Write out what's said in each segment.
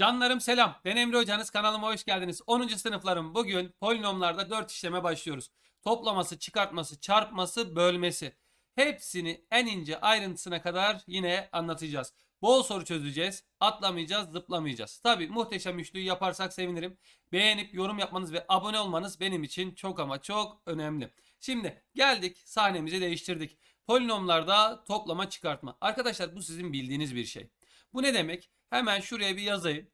Canlarım selam. Ben Emre Hocanız. Kanalıma hoş geldiniz. 10. sınıflarım bugün polinomlarda 4 işleme başlıyoruz. Toplaması, çıkartması, çarpması, bölmesi. Hepsini en ince ayrıntısına kadar yine anlatacağız. Bol soru çözeceğiz. Atlamayacağız, zıplamayacağız. Tabi muhteşem üçlüyü yaparsak sevinirim. Beğenip yorum yapmanız ve abone olmanız benim için çok ama çok önemli. Şimdi geldik sahnemizi değiştirdik. Polinomlarda toplama çıkartma. Arkadaşlar bu sizin bildiğiniz bir şey. Bu ne demek? Hemen şuraya bir yazayım.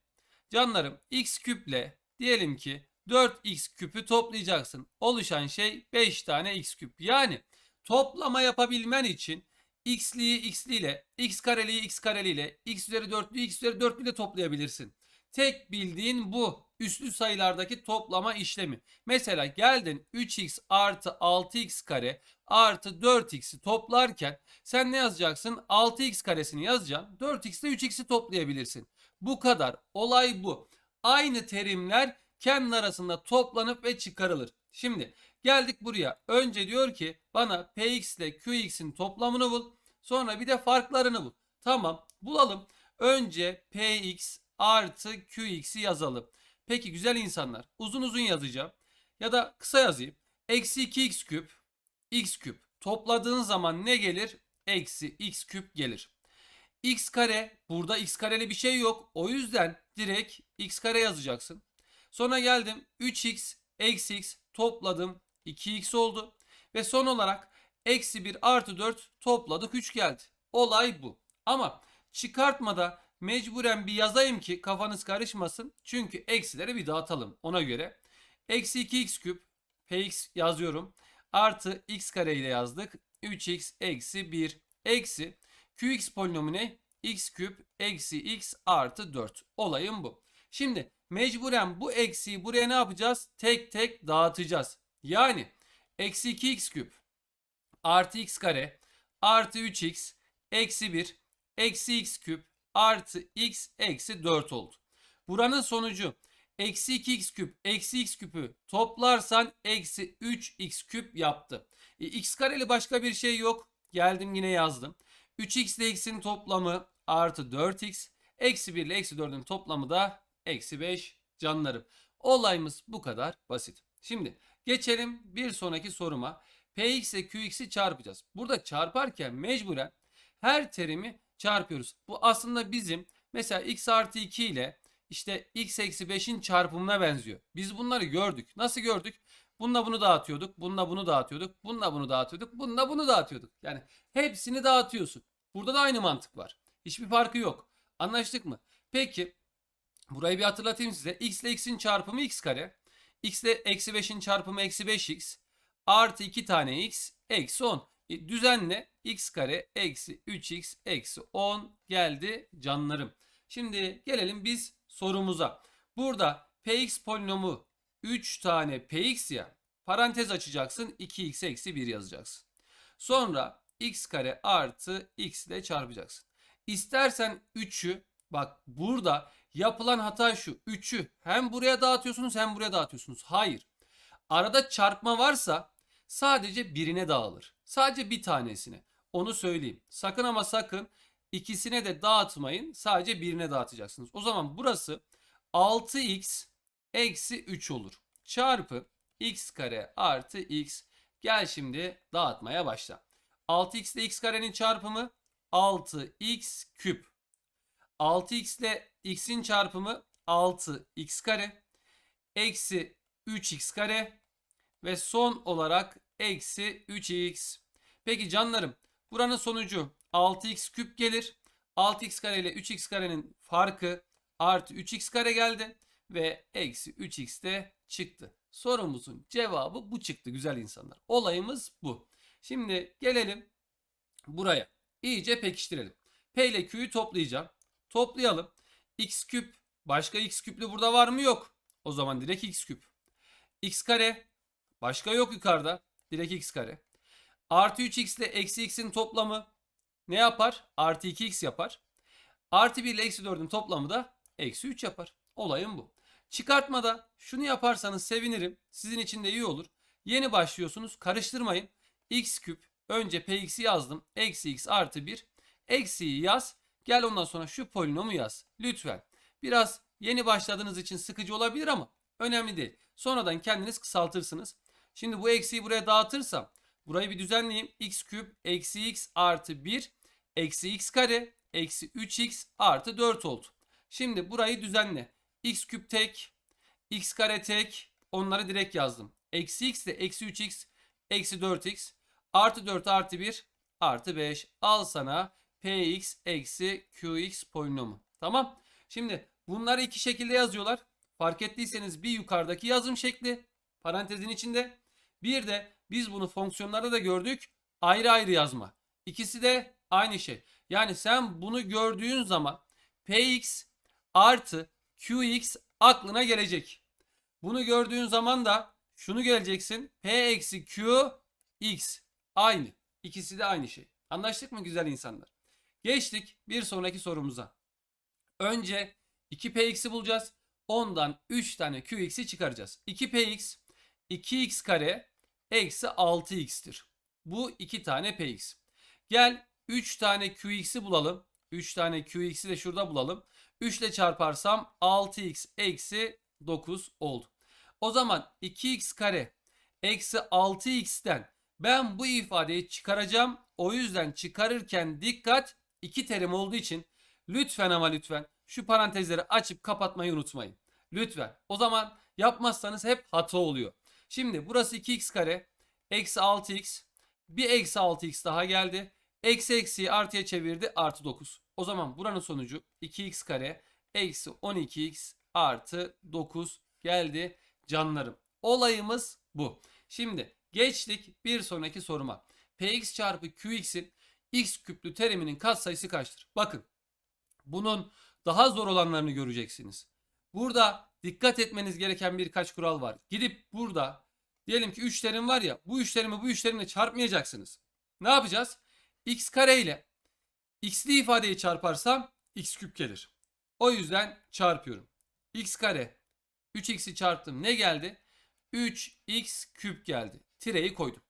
Canlarım x küple diyelim ki 4x küpü toplayacaksın. Oluşan şey 5 tane x küp. Yani toplama yapabilmen için x'liyi x'li ile x kareliyi x kareli ile x üzeri 4'lüyü x üzeri 4'lü ile toplayabilirsin. Tek bildiğin bu üslü sayılardaki toplama işlemi. Mesela geldin 3x artı 6x kare artı 4x'i toplarken sen ne yazacaksın? 6x karesini yazacaksın. 4x ile 3x'i toplayabilirsin. Bu kadar. Olay bu. Aynı terimler kendi arasında toplanıp ve çıkarılır. Şimdi geldik buraya. Önce diyor ki bana px ile qx'in toplamını bul. Sonra bir de farklarını bul. Tamam bulalım. Önce px artı qx'i yazalım. Peki güzel insanlar uzun uzun yazacağım. Ya da kısa yazayım. Eksi 2x küp x küp. Topladığın zaman ne gelir? Eksi x küp gelir. x kare burada x kareli bir şey yok. O yüzden direkt x kare yazacaksın. Sonra geldim 3x eksi x topladım 2x oldu. Ve son olarak eksi 1 artı 4 topladık 3 geldi. Olay bu. Ama çıkartmada mecburen bir yazayım ki kafanız karışmasın. Çünkü eksileri bir dağıtalım ona göre. Eksi 2x küp px yazıyorum. Artı x kare ile yazdık. 3x eksi 1 eksi qx polinomu ne? x küp eksi x artı 4. Olayım bu. Şimdi mecburen bu eksiği buraya ne yapacağız? Tek tek dağıtacağız. Yani eksi 2x küp artı x kare artı 3x eksi 1 eksi x küp artı x eksi 4 oldu. Buranın sonucu eksi 2x küp eksi x küpü toplarsan eksi 3x küp yaptı. E, x kareli başka bir şey yok. Geldim yine yazdım. 3x ile x'in toplamı artı 4x. Eksi 1 ile eksi 4'ün toplamı da eksi 5 canlarım. Olayımız bu kadar basit. Şimdi geçelim bir sonraki soruma. Px ile Qx'i çarpacağız. Burada çarparken mecburen her terimi çarpıyoruz. Bu aslında bizim mesela x artı 2 ile işte x eksi 5'in çarpımına benziyor. Biz bunları gördük. Nasıl gördük? Bununla bunu dağıtıyorduk. Bununla bunu dağıtıyorduk. Bununla bunu dağıtıyorduk. Bununla bunu dağıtıyorduk. Yani hepsini dağıtıyorsun. Burada da aynı mantık var. Hiçbir farkı yok. Anlaştık mı? Peki burayı bir hatırlatayım size. x ile x'in çarpımı x kare. x ile eksi 5'in çarpımı eksi 5x. Artı 2 tane x eksi 10. E, düzenle x kare eksi 3x eksi 10 geldi canlarım. Şimdi gelelim biz sorumuza. Burada px polinomu 3 tane px ya parantez açacaksın 2x eksi 1 yazacaksın. Sonra x kare artı x ile çarpacaksın. İstersen 3'ü bak burada yapılan hata şu 3'ü hem buraya dağıtıyorsunuz hem buraya dağıtıyorsunuz. Hayır. Arada çarpma varsa sadece birine dağılır. Sadece bir tanesine. Onu söyleyeyim. Sakın ama sakın ikisine de dağıtmayın. Sadece birine dağıtacaksınız. O zaman burası 6x eksi 3 olur. Çarpı x kare artı x. Gel şimdi dağıtmaya başla. 6x ile x karenin çarpımı 6x küp. 6x ile x'in çarpımı 6x kare. Eksi 3x kare. Ve son olarak eksi 3x. Peki canlarım buranın sonucu 6x küp gelir. 6x kare ile 3x karenin farkı artı 3x kare geldi. Ve eksi 3x de çıktı. Sorumuzun cevabı bu çıktı güzel insanlar. Olayımız bu. Şimdi gelelim buraya. İyice pekiştirelim. P ile Q'yu toplayacağım. Toplayalım. X küp başka x küplü burada var mı yok. O zaman direkt x küp. X kare başka yok yukarıda. Direkt x kare. Artı 3x ile eksi x'in toplamı ne yapar? Artı 2x yapar. Artı 1 ile eksi 4'ün toplamı da eksi 3 yapar. Olayım bu. Çıkartmada şunu yaparsanız sevinirim. Sizin için de iyi olur. Yeni başlıyorsunuz. Karıştırmayın. x küp. Önce px'i yazdım. Eksi x artı 1. Eksiyi yaz. Gel ondan sonra şu polinomu yaz. Lütfen. Biraz Yeni başladığınız için sıkıcı olabilir ama önemli değil. Sonradan kendiniz kısaltırsınız. Şimdi bu eksiği buraya dağıtırsam burayı bir düzenleyeyim. x küp eksi x artı 1 eksi x kare eksi 3x artı 4 oldu. Şimdi burayı düzenle. x küp tek, x kare tek onları direkt yazdım. Eksi x de eksi 3x eksi 4x artı 4 artı 1 artı 5 al sana px eksi qx polinomu. Tamam. Şimdi bunları iki şekilde yazıyorlar. Fark ettiyseniz bir yukarıdaki yazım şekli parantezin içinde. Bir de biz bunu fonksiyonlarda da gördük. Ayrı ayrı yazma. İkisi de aynı şey. Yani sen bunu gördüğün zaman px artı qx aklına gelecek. Bunu gördüğün zaman da şunu geleceksin. P eksi Q x aynı. İkisi de aynı şey. Anlaştık mı güzel insanlar? Geçtik bir sonraki sorumuza. Önce 2px'i bulacağız. Ondan 3 tane qx'i çıkaracağız. 2px 2x kare eksi 6x'tir. Bu 2 tane px. Gel 3 tane qx'i bulalım. 3 tane qx'i de şurada bulalım. 3 ile çarparsam 6x eksi 9 oldu. O zaman 2x kare eksi 6x'ten ben bu ifadeyi çıkaracağım. O yüzden çıkarırken dikkat iki terim olduğu için lütfen ama lütfen şu parantezleri açıp kapatmayı unutmayın. Lütfen. O zaman yapmazsanız hep hata oluyor. Şimdi burası 2x kare eksi 6x bir eksi 6x daha geldi. Eksi eksiyi artıya çevirdi artı 9. O zaman buranın sonucu 2x kare eksi 12x artı 9 geldi canlarım. Olayımız bu. Şimdi geçtik bir sonraki soruma. Px çarpı Qx'in x küplü teriminin katsayısı kaçtır? Bakın bunun daha zor olanlarını göreceksiniz. Burada dikkat etmeniz gereken birkaç kural var. Gidip burada diyelim ki 3 terim var ya bu 3 terimi bu 3 terimle çarpmayacaksınız. Ne yapacağız? x kare ile x'li ifadeyi çarparsam x küp gelir. O yüzden çarpıyorum. x kare 3x'i çarptım. Ne geldi? 3x küp geldi. Tireyi koydum.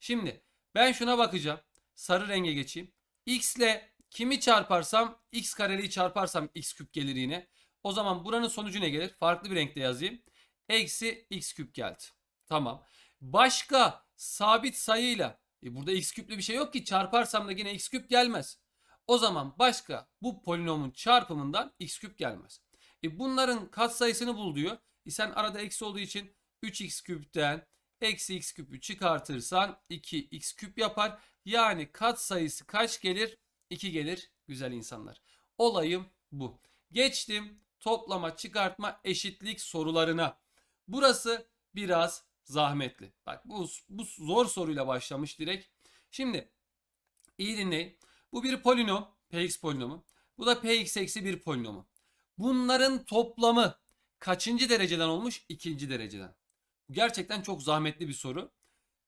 Şimdi ben şuna bakacağım. Sarı renge geçeyim. x ile kimi çarparsam x kareliği çarparsam x küp gelir yine. O zaman buranın sonucu ne gelir? Farklı bir renkte yazayım. Eksi x küp geldi. Tamam. Başka sabit sayıyla e burada x küplü bir şey yok ki çarparsam da yine x küp gelmez. O zaman başka bu polinomun çarpımından x küp gelmez. E bunların katsayısını bul diyor. E sen arada eksi olduğu için 3x küpten eksi x küpü çıkartırsan 2x küp yapar. Yani katsayısı kaç gelir? 2 gelir güzel insanlar. Olayım bu. Geçtim toplama, çıkartma, eşitlik sorularına. Burası biraz zahmetli. Bak bu, bu zor soruyla başlamış direkt. Şimdi iyi dinleyin. Bu bir polinom. Px polinomu. Bu da px eksi bir polinomu. Bunların toplamı kaçıncı dereceden olmuş? İkinci dereceden. Gerçekten çok zahmetli bir soru.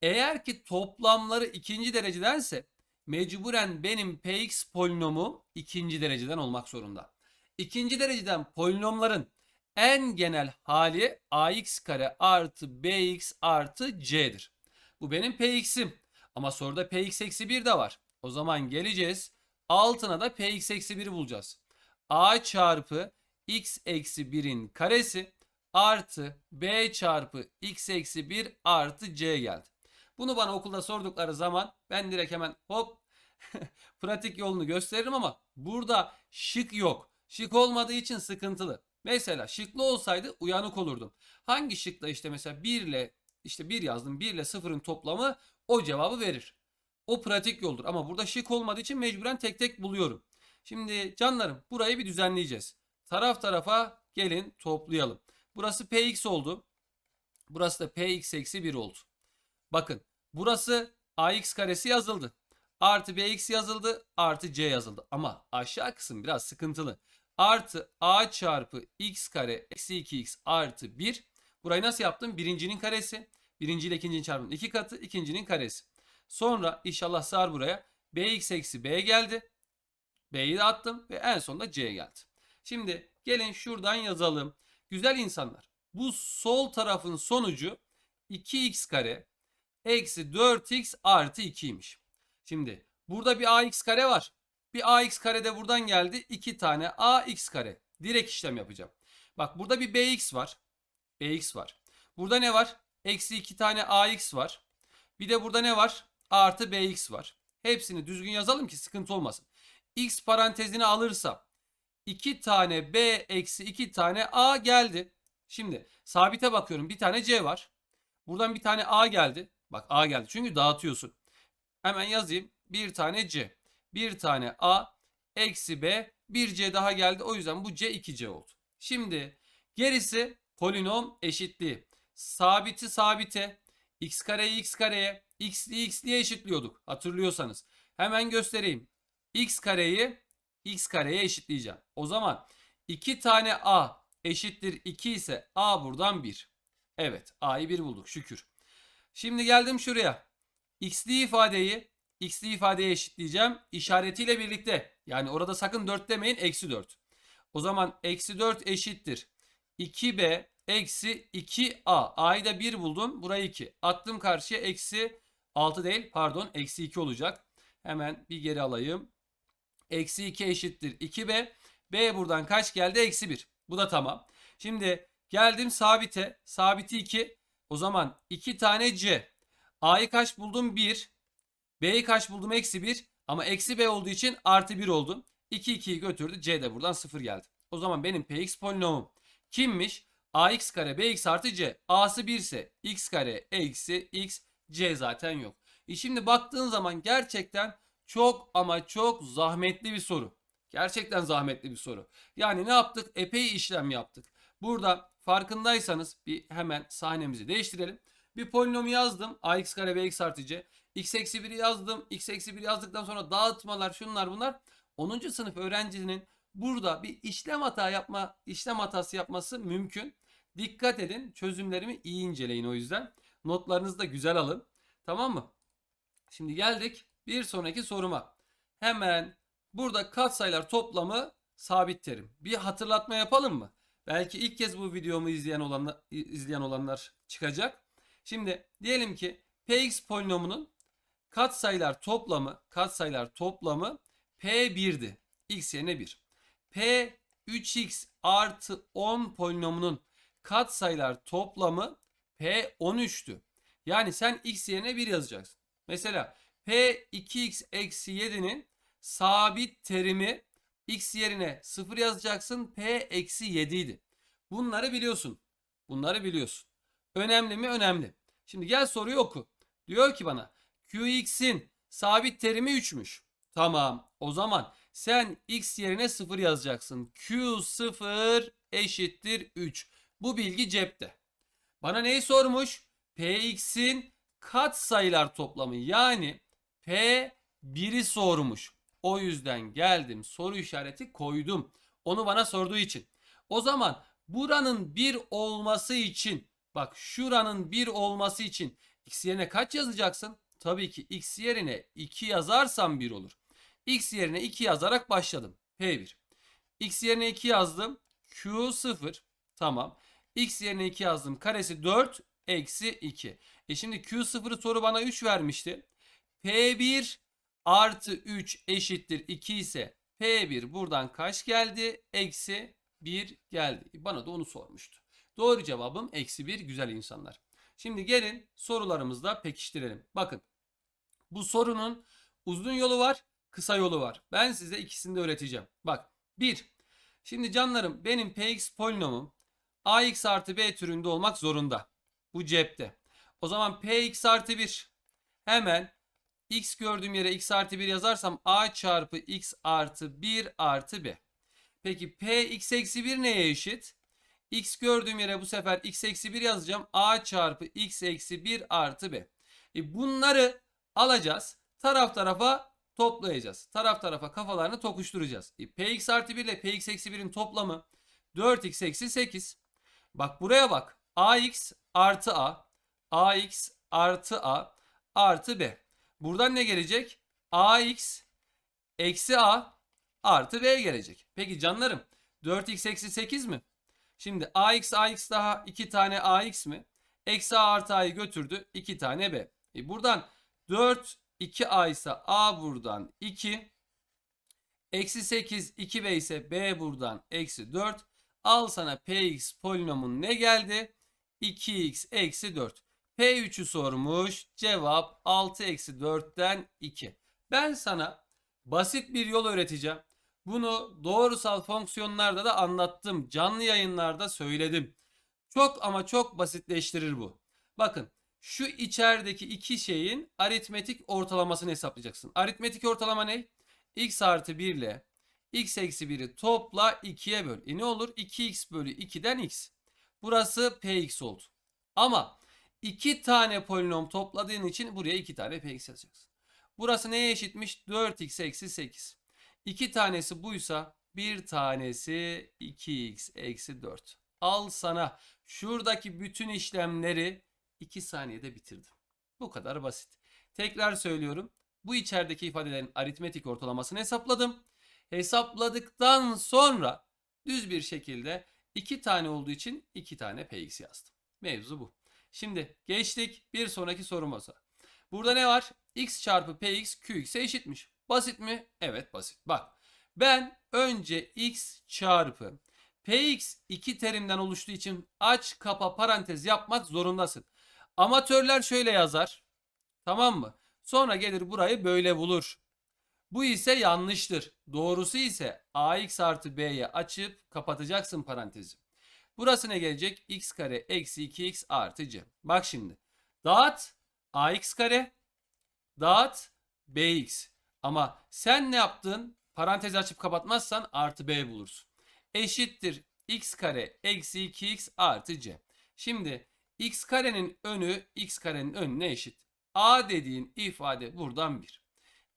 Eğer ki toplamları ikinci derecedense mecburen benim px polinomu ikinci dereceden olmak zorunda. İkinci dereceden polinomların en genel hali ax kare artı bx artı c'dir. Bu benim px'im. Ama soruda px eksi 1 de var. O zaman geleceğiz. Altına da px eksi 1'i bulacağız. a çarpı x eksi 1'in karesi artı b çarpı x eksi 1 artı c geldi. Bunu bana okulda sordukları zaman ben direkt hemen hop pratik yolunu gösteririm ama burada şık yok. Şık olmadığı için sıkıntılı. Mesela şıklı olsaydı uyanık olurdum. Hangi şıkla işte mesela 1 ile işte 1 yazdım 1 ile 0'ın toplamı o cevabı verir. O pratik yoldur ama burada şık olmadığı için mecburen tek tek buluyorum. Şimdi canlarım burayı bir düzenleyeceğiz. Taraf tarafa gelin toplayalım. Burası px oldu. Burası da px eksi 1 oldu. Bakın burası ax karesi yazıldı. Artı bx yazıldı. Artı c yazıldı. Ama aşağı kısım biraz sıkıntılı. Artı a çarpı x kare eksi 2x artı 1. Burayı nasıl yaptım? Birincinin karesi. Birinci ile ikincinin çarpımının iki katı. ikincinin karesi. Sonra inşallah sığar buraya. bx eksi b geldi. b'yi de attım ve en sonunda c geldi. Şimdi gelin şuradan yazalım. Güzel insanlar. Bu sol tarafın sonucu 2x kare eksi 4x artı 2'ymiş. Şimdi burada bir ax kare var. Bir ax kare de buradan geldi. 2 tane ax kare. Direkt işlem yapacağım. Bak burada bir bx var. bx var. Burada ne var? Eksi 2 tane ax var. Bir de burada ne var? Artı bx var. Hepsini düzgün yazalım ki sıkıntı olmasın. x parantezini alırsam 2 tane b eksi 2 tane a geldi. Şimdi sabite bakıyorum. Bir tane c var. Buradan bir tane a geldi. Bak a geldi. Çünkü dağıtıyorsun. Hemen yazayım. Bir tane c. Bir tane a eksi b. Bir c daha geldi. O yüzden bu c 2c oldu. Şimdi gerisi polinom eşitliği. Sabiti sabite. x kareyi x kareye. x'li x'liye eşitliyorduk. Hatırlıyorsanız. Hemen göstereyim. x kareyi x kareye eşitleyeceğim. O zaman 2 tane a eşittir 2 ise a buradan 1. Evet a'yı 1 bulduk şükür. Şimdi geldim şuraya. x'li ifadeyi x'li ifadeye eşitleyeceğim. İşaretiyle birlikte. Yani orada sakın 4 demeyin eksi 4. O zaman eksi 4 eşittir. 2b eksi 2a. a'yı da 1 buldum. Burayı 2. Attım karşıya eksi 6 değil pardon eksi 2 olacak. Hemen bir geri alayım. Eksi 2 eşittir 2b. b buradan kaç geldi? Eksi 1. Bu da tamam. Şimdi geldim sabite. Sabiti 2. O zaman 2 tane c. a'yı kaç buldum? 1. b'yi kaç buldum? Eksi 1. Ama eksi b olduğu için artı 1 oldu. 2 2'yi götürdü. c de buradan 0 geldi. O zaman benim px polinomum kimmiş? ax kare bx artı c. a'sı 1 ise x kare eksi x c zaten yok. E şimdi baktığın zaman gerçekten çok ama çok zahmetli bir soru. Gerçekten zahmetli bir soru. Yani ne yaptık? Epey işlem yaptık. Burada farkındaysanız bir hemen sahnemizi değiştirelim. Bir polinomu yazdım. ax kare bx artı c. x eksi 1'i yazdım. x eksi 1 yazdıktan sonra dağıtmalar şunlar bunlar. 10. sınıf öğrencinin burada bir işlem hata yapma, işlem hatası yapması mümkün. Dikkat edin. Çözümlerimi iyi inceleyin o yüzden. Notlarınızı da güzel alın. Tamam mı? Şimdi geldik bir sonraki soruma. Hemen burada katsayılar toplamı sabit terim. Bir hatırlatma yapalım mı? Belki ilk kez bu videomu izleyen olanlar, izleyen olanlar çıkacak. Şimdi diyelim ki px polinomunun katsayılar toplamı katsayılar toplamı p1'di. x yerine 1. p 3x artı 10 polinomunun katsayılar toplamı p13'tü. Yani sen x yerine 1 yazacaksın. Mesela p 2x eksi 7'nin sabit terimi x yerine 0 yazacaksın. p eksi 7 idi. Bunları biliyorsun. Bunları biliyorsun. Önemli mi? Önemli. Şimdi gel soruyu oku. Diyor ki bana qx'in sabit terimi 3'müş. Tamam. O zaman sen x yerine 0 yazacaksın. q0 eşittir 3. Bu bilgi cepte. Bana neyi sormuş? px'in kat sayılar toplamı yani P1'i sormuş. O yüzden geldim soru işareti koydum. Onu bana sorduğu için. O zaman buranın 1 olması için bak şuranın 1 olması için x yerine kaç yazacaksın? Tabii ki x yerine 2 yazarsam 1 olur. x yerine 2 yazarak başladım. P1. x yerine 2 yazdım. Q0. Tamam. x yerine 2 yazdım. Karesi 4 eksi 2. E şimdi Q0'ı soru bana 3 vermişti. P1 artı 3 eşittir 2 ise P1 buradan kaç geldi? Eksi 1 geldi. Bana da onu sormuştu. Doğru cevabım eksi 1 güzel insanlar. Şimdi gelin sorularımızda pekiştirelim. Bakın bu sorunun uzun yolu var kısa yolu var. Ben size ikisini de öğreteceğim. Bak 1. Şimdi canlarım benim px polinomum ax artı b türünde olmak zorunda. Bu cepte. O zaman px artı 1 hemen x gördüğüm yere x artı 1 yazarsam a çarpı x artı 1 artı b. Peki p x eksi 1 neye eşit? X gördüğüm yere bu sefer x eksi 1 yazacağım. a çarpı x eksi 1 artı b. E bunları alacağız. Taraf tarafa toplayacağız. Taraf tarafa kafalarını tokuşturacağız. E px artı 1 ile px eksi 1'in toplamı 4x eksi 8. Bak buraya bak. ax artı a. ax artı a artı b. Buradan ne gelecek? ax eksi a artı b gelecek. Peki canlarım 4x eksi 8 mi? Şimdi ax ax daha 2 tane ax mi? Eksi a artı a'yı götürdü 2 tane b. E buradan 4 2a ise a buradan 2. Eksi 8 2b ise b buradan eksi 4. Al sana px polinomun ne geldi? 2x eksi 4. P3'ü sormuş. Cevap 6 eksi 4'ten 2. Ben sana basit bir yol öğreteceğim. Bunu doğrusal fonksiyonlarda da anlattım. Canlı yayınlarda söyledim. Çok ama çok basitleştirir bu. Bakın şu içerideki iki şeyin aritmetik ortalamasını hesaplayacaksın. Aritmetik ortalama ne? x artı 1 ile x eksi 1'i topla 2'ye böl. E ne olur? 2x bölü 2'den x. Burası px oldu. Ama iki tane polinom topladığın için buraya iki tane px yazacaksın. Burası neye eşitmiş? 4x eksi 8. İki tanesi buysa bir tanesi 2x eksi 4. Al sana şuradaki bütün işlemleri 2 saniyede bitirdim. Bu kadar basit. Tekrar söylüyorum. Bu içerideki ifadelerin aritmetik ortalamasını hesapladım. Hesapladıktan sonra düz bir şekilde 2 tane olduğu için 2 tane px yazdım. Mevzu bu. Şimdi geçtik bir sonraki sorumuza. Burada ne var? x çarpı px qx'e eşitmiş. Basit mi? Evet basit. Bak ben önce x çarpı px iki terimden oluştuğu için aç kapa parantez yapmak zorundasın. Amatörler şöyle yazar. Tamam mı? Sonra gelir burayı böyle bulur. Bu ise yanlıştır. Doğrusu ise ax artı b'ye açıp kapatacaksın parantezi. Burası ne gelecek? x kare eksi 2x artı c. Bak şimdi. Dağıt ax kare. Dağıt bx. Ama sen ne yaptın? Parantezi açıp kapatmazsan artı b bulursun. Eşittir x kare eksi 2x artı c. Şimdi x karenin önü x karenin önüne eşit. a dediğin ifade buradan 1.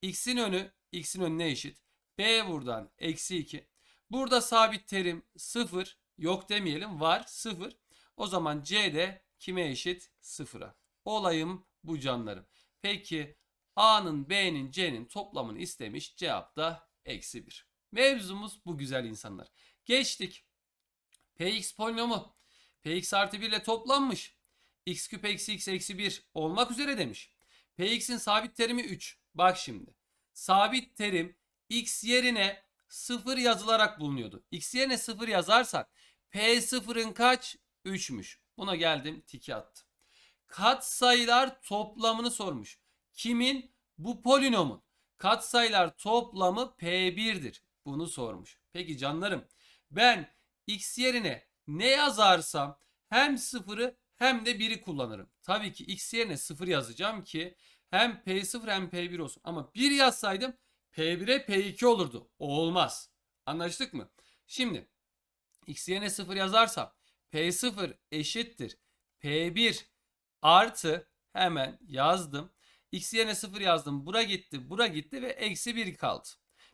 x'in önü x'in önüne eşit. b buradan eksi 2. Burada sabit terim 0 yok demeyelim var 0. O zaman c de kime eşit? 0'a. Olayım bu canlarım. Peki a'nın b'nin c'nin toplamını istemiş cevap da eksi 1. Mevzumuz bu güzel insanlar. Geçtik. px polinomu px artı 1 ile toplanmış. x küp eksi x eksi 1 olmak üzere demiş. px'in sabit terimi 3. Bak şimdi. Sabit terim x yerine 0 yazılarak bulunuyordu. x yerine 0 yazarsak p0'ın kaç? 3'müş. Buna geldim tiki attım. Katsayılar toplamını sormuş. Kimin? Bu polinomun. Katsayılar toplamı P1'dir. Bunu sormuş. Peki canlarım ben x yerine ne yazarsam hem sıfırı hem de 1'i kullanırım. Tabii ki x yerine 0 yazacağım ki hem P0 hem P1 olsun. Ama 1 yazsaydım P1'e P2 olurdu. Olmaz. Anlaştık mı? Şimdi x yerine 0 yazarsam P0 eşittir. P1 artı hemen yazdım. X yerine 0 yazdım. Bura gitti, bura gitti ve eksi 1 kaldı.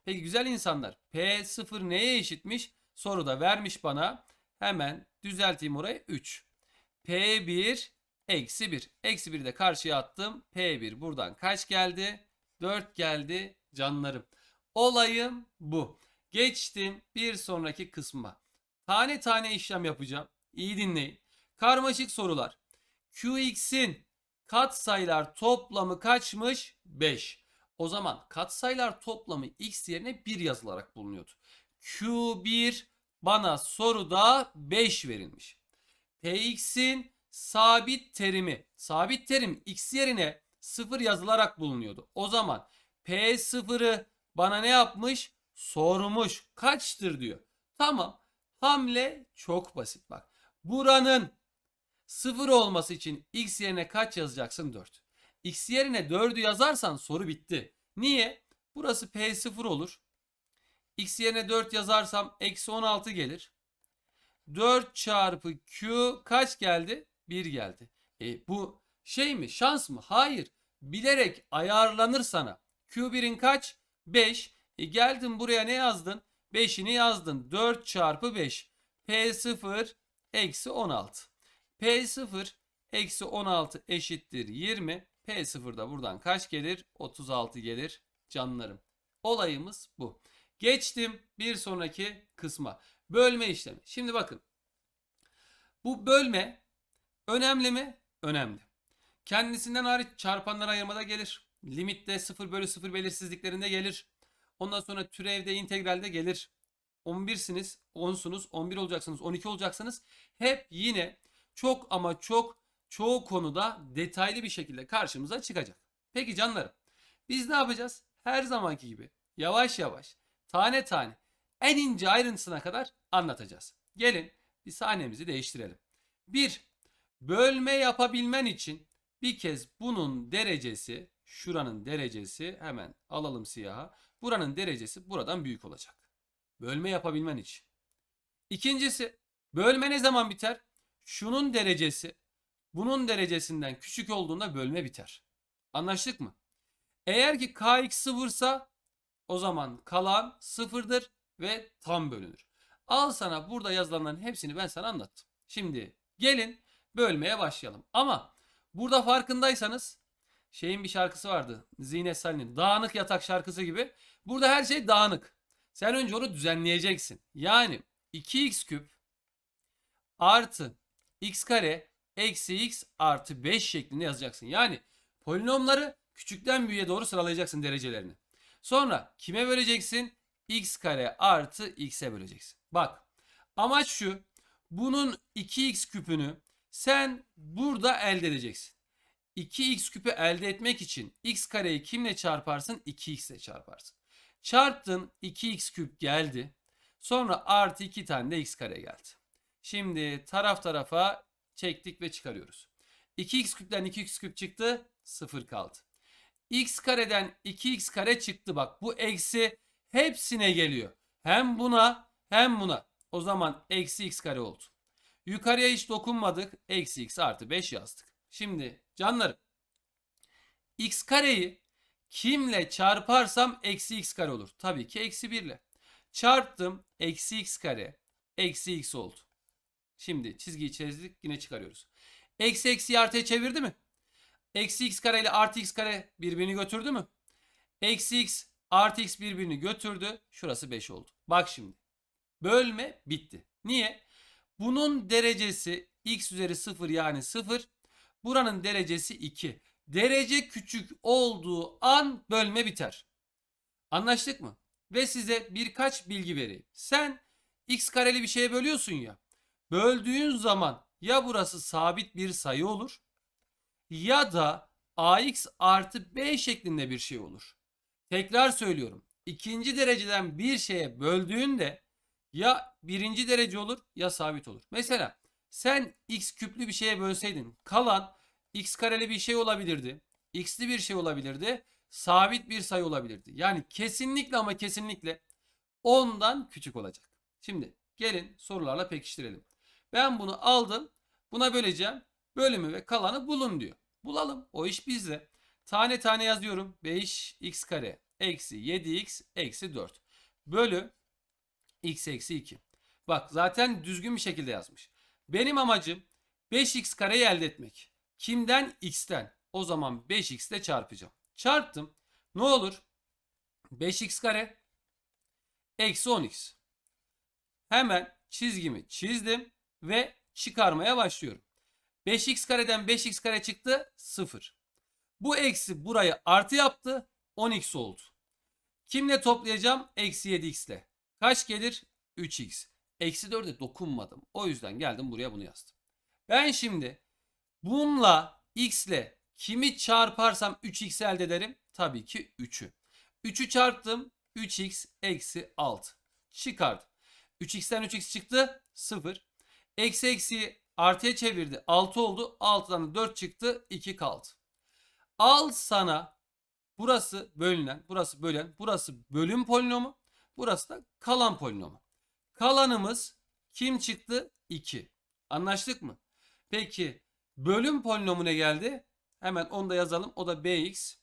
Peki güzel insanlar. P0 neye eşitmiş? Soruda vermiş bana. Hemen düzelteyim orayı. 3. P1 eksi 1. Eksi 1'i de karşıya attım. P1 buradan kaç geldi? 4 geldi canlarım. Olayım bu. Geçtim bir sonraki kısma. Tane tane işlem yapacağım. İyi dinleyin. Karmaşık sorular. Qx'in katsayılar toplamı kaçmış? 5. O zaman katsayılar toplamı x yerine 1 yazılarak bulunuyordu. Q1 bana soruda 5 verilmiş. Px'in sabit terimi, sabit terim x yerine 0 yazılarak bulunuyordu. O zaman P0'ı bana ne yapmış? Sormuş. Kaçtır diyor. Tamam. Hamle çok basit bak. Buranın 0 olması için x yerine kaç yazacaksın? 4. x yerine 4'ü yazarsan soru bitti. Niye? Burası P0 olur. x yerine 4 yazarsam eksi 16 gelir. 4 çarpı q kaç geldi? 1 geldi. E, bu şey mi? Şans mı? Hayır. Bilerek ayarlanır sana. Q1'in kaç? 5. E, geldin buraya ne yazdın? 5'ini yazdın. 4 çarpı 5. P0 eksi 16. P0 eksi 16 eşittir 20. P0 da buradan kaç gelir? 36 gelir canlarım. Olayımız bu. Geçtim bir sonraki kısma. Bölme işlemi. Şimdi bakın. Bu bölme önemli mi? Önemli. Kendisinden hariç çarpanlara ayırmada gelir. Limitte 0 bölü 0 belirsizliklerinde gelir. Ondan sonra türevde integralde gelir. 11'siniz, 10'sunuz, 11 olacaksınız, 12 olacaksınız. Hep yine çok ama çok çoğu konuda detaylı bir şekilde karşımıza çıkacak. Peki canlarım biz ne yapacağız? Her zamanki gibi yavaş yavaş tane tane en ince ayrıntısına kadar anlatacağız. Gelin bir sahnemizi değiştirelim. 1. Bölme yapabilmen için bir kez bunun derecesi, şuranın derecesi hemen alalım siyaha. Buranın derecesi buradan büyük olacak. Bölme yapabilmen için. İkincisi, bölme ne zaman biter? Şunun derecesi bunun derecesinden küçük olduğunda bölme biter. Anlaştık mı? Eğer ki kx sıfırsa o zaman kalan sıfırdır ve tam bölünür. Al sana burada yazılanların hepsini ben sana anlattım. Şimdi gelin bölmeye başlayalım. Ama burada farkındaysanız şeyin bir şarkısı vardı. Zine Salih'in dağınık yatak şarkısı gibi. Burada her şey dağınık. Sen önce onu düzenleyeceksin. Yani 2x küp artı x kare eksi x artı 5 şeklinde yazacaksın. Yani polinomları küçükten büyüğe doğru sıralayacaksın derecelerini. Sonra kime böleceksin? x kare artı x'e böleceksin. Bak amaç şu. Bunun 2x küpünü sen burada elde edeceksin. 2x küpü elde etmek için x kareyi kimle çarparsın? 2x ile çarparsın. Çarptın 2x küp geldi. Sonra artı 2 tane de x kare geldi. Şimdi taraf tarafa çektik ve çıkarıyoruz. 2x küpten 2x küp çıktı 0 kaldı. x kareden 2x kare çıktı bak bu eksi hepsine geliyor. Hem buna hem buna. O zaman eksi x kare oldu. Yukarıya hiç dokunmadık. Eksi x artı 5 yazdık. Şimdi canlarım x kareyi kimle çarparsam eksi x kare olur. Tabii ki eksi 1 ile. Çarptım eksi x kare eksi x oldu. Şimdi çizgiyi çizdik yine çıkarıyoruz. Eksi eksi artıya çevirdi mi? Eksi x kare ile artı x kare birbirini götürdü mü? Eksi x artı x birbirini götürdü. Şurası 5 oldu. Bak şimdi. Bölme bitti. Niye? Bunun derecesi x üzeri 0 yani 0. Buranın derecesi 2. Derece küçük olduğu an bölme biter. Anlaştık mı? Ve size birkaç bilgi vereyim. Sen x kareli bir şeye bölüyorsun ya. Böldüğün zaman ya burası sabit bir sayı olur ya da ax artı b şeklinde bir şey olur. Tekrar söylüyorum. İkinci dereceden bir şeye böldüğünde ya birinci derece olur ya sabit olur. Mesela sen x küplü bir şeye bölseydin kalan x kareli bir şey olabilirdi. x'li bir şey olabilirdi. Sabit bir sayı olabilirdi. Yani kesinlikle ama kesinlikle 10'dan küçük olacak. Şimdi gelin sorularla pekiştirelim. Ben bunu aldım. Buna böleceğim. Bölümü ve kalanı bulun diyor. Bulalım. O iş bizde. Tane tane yazıyorum. 5x kare eksi 7x eksi 4 bölü x eksi 2. Bak zaten düzgün bir şekilde yazmış. Benim amacım 5x kareyi elde etmek. Kimden? X'ten. O zaman 5x ile çarpacağım. Çarptım. Ne olur? 5x kare eksi 10x. Hemen çizgimi çizdim ve çıkarmaya başlıyorum. 5x kareden 5x kare çıktı 0. Bu eksi burayı artı yaptı 10x oldu. Kimle toplayacağım? Eksi 7x ile. Kaç gelir? 3x. Eksi 4'e dokunmadım. O yüzden geldim buraya bunu yazdım. Ben şimdi bununla x ile kimi çarparsam 3x elde ederim? Tabii ki 3'ü. 3'ü çarptım. 3x eksi 6. Çıkardım. 3x'ten 3x çıktı. 0. Eksi eksi artıya çevirdi. 6 oldu. 6'dan da 4 çıktı. 2 kaldı. Al sana burası bölünen, burası bölen, burası bölüm polinomu. Burası da kalan polinomu. Kalanımız kim çıktı? 2. Anlaştık mı? Peki bölüm polinomu ne geldi? Hemen onu da yazalım. O da bx.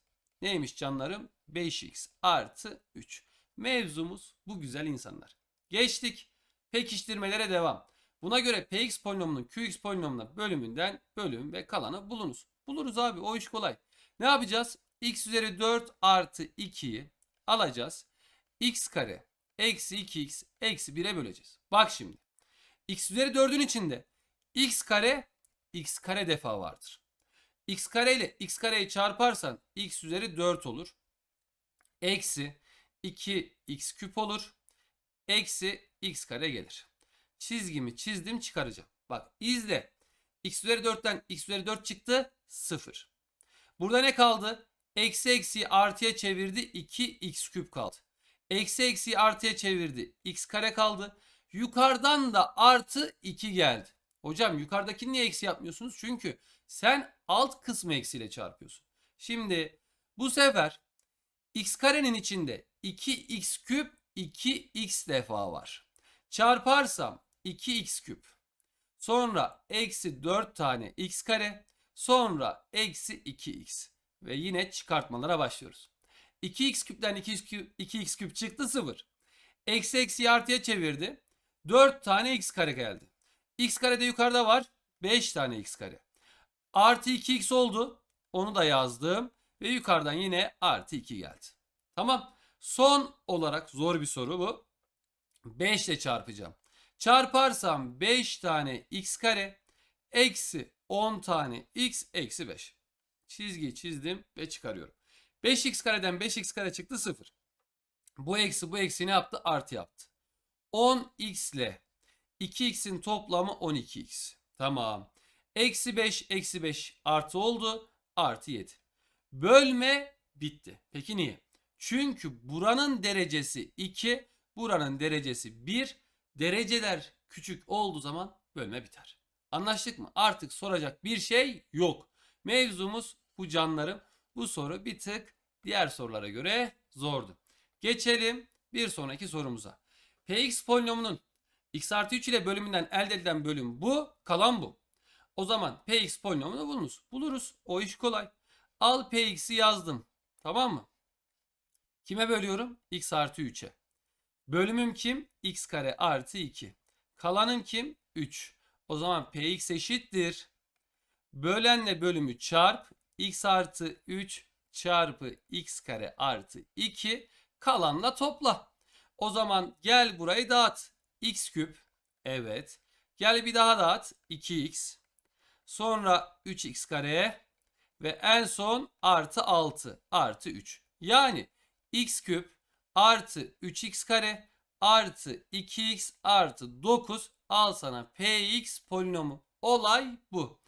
Neymiş canlarım? 5x artı 3. Mevzumuz bu güzel insanlar. Geçtik. Pekiştirmelere devam. Buna göre px polinomunun qx polinomuna bölümünden bölüm ve kalanı bulunuz. Buluruz abi o iş kolay. Ne yapacağız? x üzeri 4 artı 2'yi alacağız. x kare eksi 2x eksi 1'e böleceğiz. Bak şimdi. x üzeri 4'ün içinde x kare x kare defa vardır. x kare ile x kareyi çarparsan x üzeri 4 olur. Eksi 2x küp olur. Eksi x kare gelir. Çizgimi çizdim çıkaracağım. Bak izle. x üzeri 4'ten x üzeri 4 çıktı 0. Burada ne kaldı? Eksi eksiyi artıya çevirdi 2x küp kaldı. Eksi eksiyi artıya çevirdi x kare kaldı. Yukarıdan da artı 2 geldi. Hocam yukarıdakini niye eksi yapmıyorsunuz? Çünkü sen alt kısmı eksiyle çarpıyorsun. Şimdi bu sefer x karenin içinde 2x küp 2x defa var. Çarparsam 2x küp. Sonra eksi 4 tane x kare. Sonra eksi 2x. Ve yine çıkartmalara başlıyoruz. 2x küpten 2x küp, 2x küp çıktı 0. Eksi eksi artıya çevirdi. 4 tane x kare geldi. x kare de yukarıda var. 5 tane x kare. Artı 2x oldu. Onu da yazdım. Ve yukarıdan yine artı 2 geldi. Tamam. Son olarak zor bir soru bu. 5 ile çarpacağım. Çarparsam 5 tane x kare eksi 10 tane x eksi 5. Çizgiyi çizdim ve çıkarıyorum. 5x kareden 5x kare çıktı 0. Bu eksi bu eksi ne yaptı? Artı yaptı. 10x ile 2x'in toplamı 12x. Tamam. Eksi 5 eksi 5 artı oldu. Artı 7. Bölme bitti. Peki niye? Çünkü buranın derecesi 2, buranın derecesi 1. Dereceler küçük olduğu zaman bölme biter. Anlaştık mı? Artık soracak bir şey yok. Mevzumuz bu canlarım. Bu soru bir tık diğer sorulara göre zordu. Geçelim bir sonraki sorumuza. Px polinomunun x artı 3 ile bölümünden elde edilen bölüm bu, kalan bu. O zaman Px polinomunu bulunuz. Buluruz. O iş kolay. Al Px'i yazdım. Tamam mı? Kime bölüyorum? x artı 3'e. Bölümüm kim? x kare artı 2. Kalanım kim? 3. O zaman Px eşittir. Bölenle bölümü çarp. x artı 3 çarpı x kare artı 2. Kalanla topla. O zaman gel burayı dağıt. x küp. Evet. Gel bir daha dağıt. 2x. Sonra 3x kare. Ve en son artı 6 artı 3. Yani x küp artı 3x kare artı 2x artı 9 al sana px polinomu. Olay bu.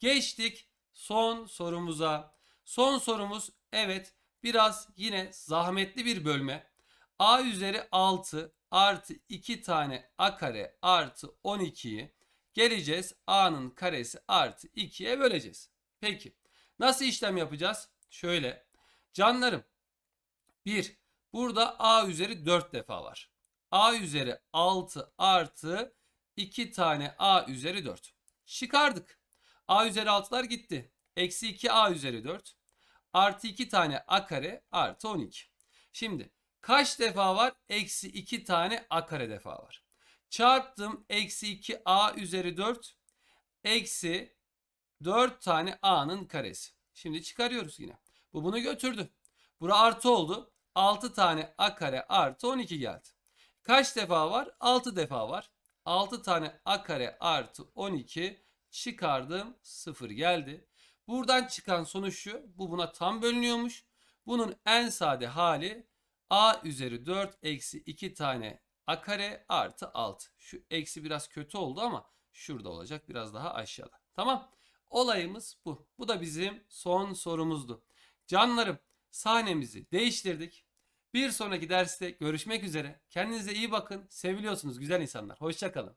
Geçtik son sorumuza. Son sorumuz evet biraz yine zahmetli bir bölme. a üzeri 6 artı 2 tane a kare artı 12'yi geleceğiz a'nın karesi artı 2'ye böleceğiz. Peki nasıl işlem yapacağız? Şöyle canlarım 1 burada a üzeri 4 defa var. a üzeri 6 artı 2 tane a üzeri 4. Çıkardık. a üzeri 6'lar gitti. Eksi 2 a üzeri 4 artı 2 tane a kare artı 12. Şimdi kaç defa var? Eksi 2 tane a kare defa var. Çarptım eksi 2 a üzeri 4 eksi 4 tane a'nın karesi. Şimdi çıkarıyoruz yine. Bu bunu götürdü. Bura artı oldu. 6 tane a kare artı 12 geldi. Kaç defa var? 6 defa var. 6 tane a kare artı 12 çıkardım 0 geldi. Buradan çıkan sonuç şu. Bu buna tam bölünüyormuş. Bunun en sade hali a üzeri 4 eksi 2 tane a kare artı 6. Şu eksi biraz kötü oldu ama şurada olacak biraz daha aşağıda. Tamam. Olayımız bu. Bu da bizim son sorumuzdu. Canlarım sahnemizi değiştirdik. Bir sonraki derste görüşmek üzere. Kendinize iyi bakın. Seviliyorsunuz güzel insanlar. Hoşçakalın.